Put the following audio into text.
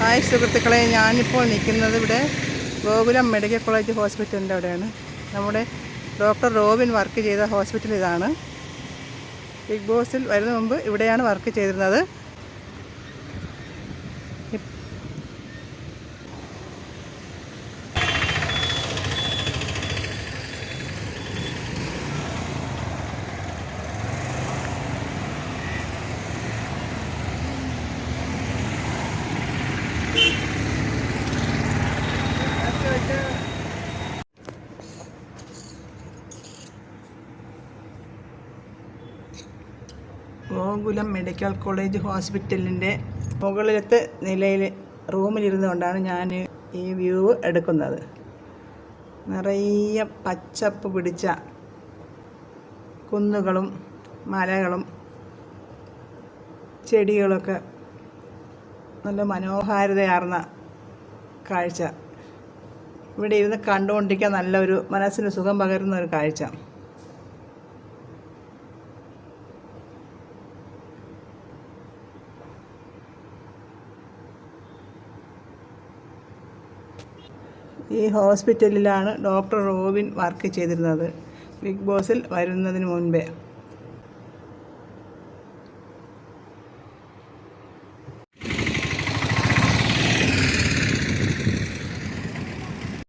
Hi സുഹൃത്തുക്കളെ ഞാനിപ്പോൾ നിൽക്കുന്നത് ഇവിടെ ഗോകുലം മെഡിക്കൽ കോളേജ് ഹോസ്പിറ്റലിന്റെ അവിടെയാണ്. നമ്മുടെ ഡോക്ടർ റോബിൻ വർക്ക് ചെയ്ത ഹോസ്പിറ്റൽ ഇതാണ്. ബിഗ് ബോസിൽ വരുന്ന മുമ്പ് ഇവിടെയാണ് വർക്ക് ചെയ്തിരുന്നത്. ഗോകുലം മെഡിക്കൽ കോളേജ് ഹോസ്പിറ്റലിന്റെ മുകളിലത്തെ നിലയിൽ റൂമിലിരുന്നു കൊണ്ടാണ് ഞാൻ ഈ വ്യൂ എടുക്കുന്നത്. നിറയെ പച്ചപ്പ് പിടിച്ച കുന്നുകളും മലകളും ചെടികളൊക്കെ നല്ല മനോഹാരിതയാർന്ന കാഴ്ച. ഇവിടെ ഇരുന്ന് കണ്ടുകൊണ്ടിരിക്കാൻ നല്ലൊരു മനസ്സിന് സുഖം പകരുന്ന ഒരു കാഴ്ച. ഈ ഹോസ്പിറ്റലിലാണ് ഡോക്ടർ റോബിൻ വർക്ക് ചെയ്തിരുന്നത്. ബിഗ് ബോസിൽ വരുന്നതിന് മുൻപേ.